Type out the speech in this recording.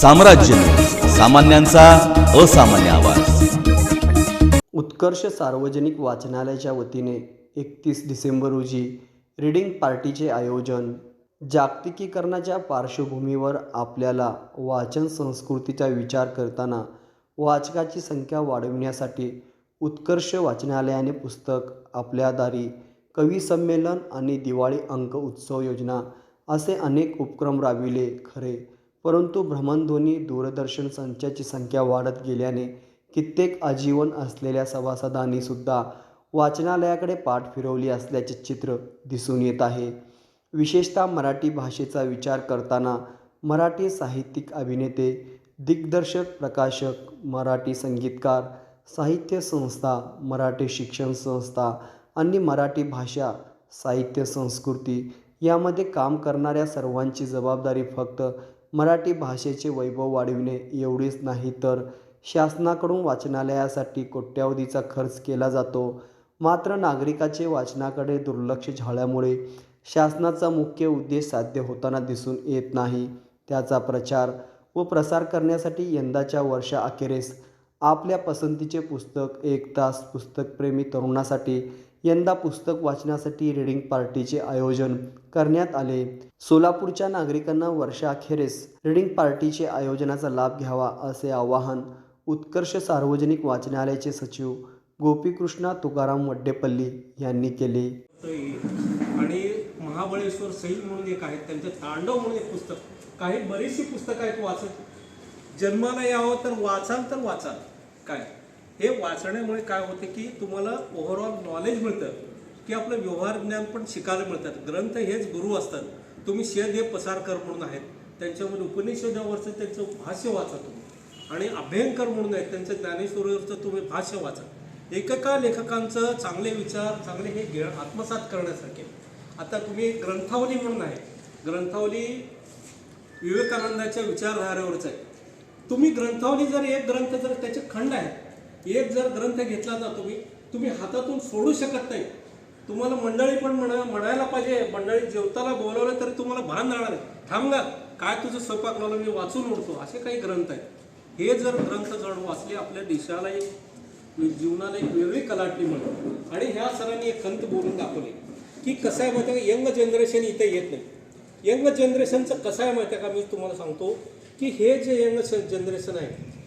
साम्राज्य. सामान्यांचा असामान्य आवाज. उत्कर्ष सार्वजनिक वाचनालयाच्या वतीने एकतीस डिसेंबर रोजी रीडिंग पार्टीचे आयोजन जागतिकीकरणाच्या पार्श्वभूमीवर आपल्याला वाचन संस्कृतीचा विचार करताना वाचकाची संख्या वाढविण्यासाठी उत्कर्ष वाचनालयाने पुस्तक आपल्या दारी कवी संमेलन आणि दिवाळी अंक उत्सव योजना असे अनेक उपक्रम राबविले खरे. परंतु भ्रमणध्वनी दूरदर्शन संचाची संख्या वाढत गेल्याने कित्येक आजीवन असलेल्या सभासदांनी सुद्धा वाचनालयाकडे पाठ फिरवली असल्याचे चित्र दिसून येत आहे. विशेषतः मराठी भाषेचा विचार करताना मराठी साहित्यिक अभिनेते दिग्दर्शक प्रकाशक मराठी संगीतकार साहित्य संस्था मराठी शिक्षण संस्था आणि मराठी भाषा साहित्य संस्कृती यामध्ये काम करणाऱ्या सर्वांची जबाबदारी फक्त मराठी भाषेचे वैभव वाढविणे एवढीच नाही तर शासनाकडून वाचनालयासाठी कोट्यावधीचा खर्च केला जातो. मात्र नागरिकाचे वाचनाकडे दुर्लक्ष झाल्यामुळे शासनाचा मुख्य उद्देश साध्य होताना दिसून येत नाही. त्याचा प्रचार व प्रसार करण्यासाठी यंदाच्या वर्षाअखेरीस आपल्या पसंतीचे पुस्तक एक तास पुस्तकप्रेमी तरुणासाठी यंदा पुस्तक वाचण्यासाठी रीडिंग पार्टीचे आयोजन करण्यात आले. सोलापूरच्या नागरिकांना वर्षाअखेरीस रीडिंग पार्टीचे आयोजनाचा लाभ घ्यावा असे आवाहन उत्कर्ष सार्वजनिक वाचनालयाचे सचिव गोपीकृष्णा तुकाराम वड्डेपल्ली यांनी केले. आणि महाबळेश्वर सैल म्हणून एक आहेत त्यांचं तांडव म्हणून एक पुस्तक. काही बरीचशी पुस्तकं आहेत वाचत. जन्माला यावं तर वाचाल तर वाचाल. काय? हे वाचण्यामुळे काय होते की तुम्हाला ओव्हरऑल नॉलेज मिळतं की आपलं व्यवहार ज्ञान पण शिकायला मिळतात. ग्रंथ हेच गुरु असतात. तुम्ही शेद पसारकर म्हणून आहेत. त्यांच्यामध्ये उपनिषदावरचं त्यांचं भाष्य वाचा तुम्ही. आणि अभ्यंकर म्हणून आहेत. त्यांचं ज्ञानेश्वरीवरचं तुम्ही भाष्य वाचा. एकेका लेखकांचं चांगले विचार चांगले हे गे आत्मसात करण्यासारखे. आता तुम्ही ग्रंथावली म्हणून आहे. ग्रंथावली विवेकानंदाच्या विचारधारेवरच आहे. तुम्ही ग्रंथावली जर एक ग्रंथ जर त्याचे खंड आहेत एक जर ग्रंथ घेतला ना तुम्ही तुम्ही हातातून सोडू शकत नाही. तुम्हाला मंडळी पण म्हणा म्हणायला पाहिजे मंडळी जेवताला बोलवलं तरी तुम्हाला भान राहणार नाही. थांब काय तुझं स्वयंपाक लावलं मी वाचून उडतो असे काही ग्रंथ आहेत. हे जर ग्रंथ जर वाचले आपल्या देशाला एक जीवनाला एक वेगळी कलाटणी म्हणून आणि ह्या सरांनी एक खंत बोलून दाखवली की कसं आहे माहिती आहे का यंग जनरेशन इथे येत नाही. यंग जनरेशनचं कसं आहे माहिती आहे का मी तुम्हाला सांगतो की हे जे यंग जनरेशन आहे